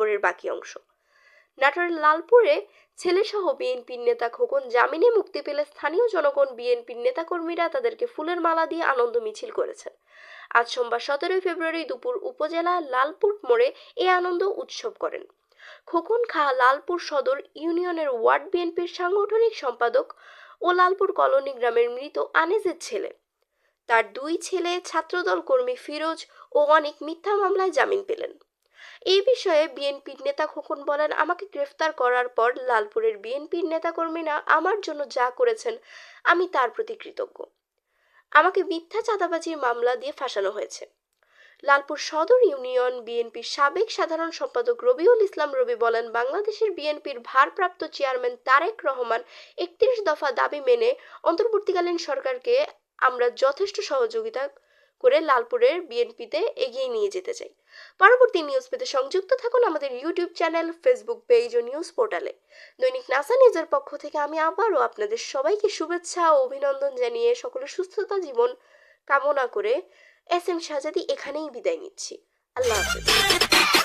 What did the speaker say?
খবরের বাকি অংশ। নাটোরের লালপুরে ছেলেসহ বিএনপির নেতা খোকন জামিনে মুক্তি পেলে স্থানীয় জনগণ বিএনপির নেতাকর্মীরা তাদেরকে ফুলের মালা দিয়ে আনন্দ মিছিল করেছেন। আজ সোমবার সতেরোই ফেব্রুয়ারি দুপুর উপজেলা লালপুর মোড়ে এ আনন্দ উৎসব করেন। খোকন খা লালপুর সদর ইউনিয়নের ওয়ার্ড বিএনপির সাংগঠনিক সম্পাদক ও লালপুর কলোনি গ্রামের মৃত আনেজের ছেলে। তার দুই ছেলে, ছাত্রদল কর্মী ফিরোজ ও অনেক মিথ্যা মামলায় জামিন পেলেন। এই বিষয়ে বিএনপির নেতা খোকন বলেন, আমাকে গ্রেফতার করার পর লালপুরের বিএনপির নেতাকর্মীরা আমার জন্য যা করেছেন, আমি তার প্রতি কৃতজ্ঞ। আমাকে মিথ্যা চাঁদাবাজির মামলা দিয়ে ফাঁসানো হয়েছে। লালপুর সদর ইউনিয়ন বিএনপির সাবেক সাধারণ সম্পাদক রবিউল ইসলাম রবি বলেন, বাংলাদেশের বিএনপির ভারপ্রাপ্ত চেয়ারম্যান তারেক রহমান একত্রিশ দফা দাবি মেনে অন্তর্বর্তীকালীন সরকারকে আমরা যথেষ্ট সহযোগিতা করে লালপুরের বিএনপিতে এগিয়ে নিয়ে যেতে চাই। পরবর্তী নিউজ পেতে সংযুক্ত থাকুন আমাদের ইউটিউব চ্যানেল ফেসবুক পেজ ও নিউজ পোর্টালে দৈনিক নাসা নিউজের পক্ষ থেকে আমি আবারও আপনাদের সবাইকে শুভেচ্ছা ও অভিনন্দন জানিয়ে সকলের সুস্থতা, জীবন কামনা করে এস এম শাহজাদি এখানেই বিদায় নিচ্ছি। আল্লাহ হাফেজ।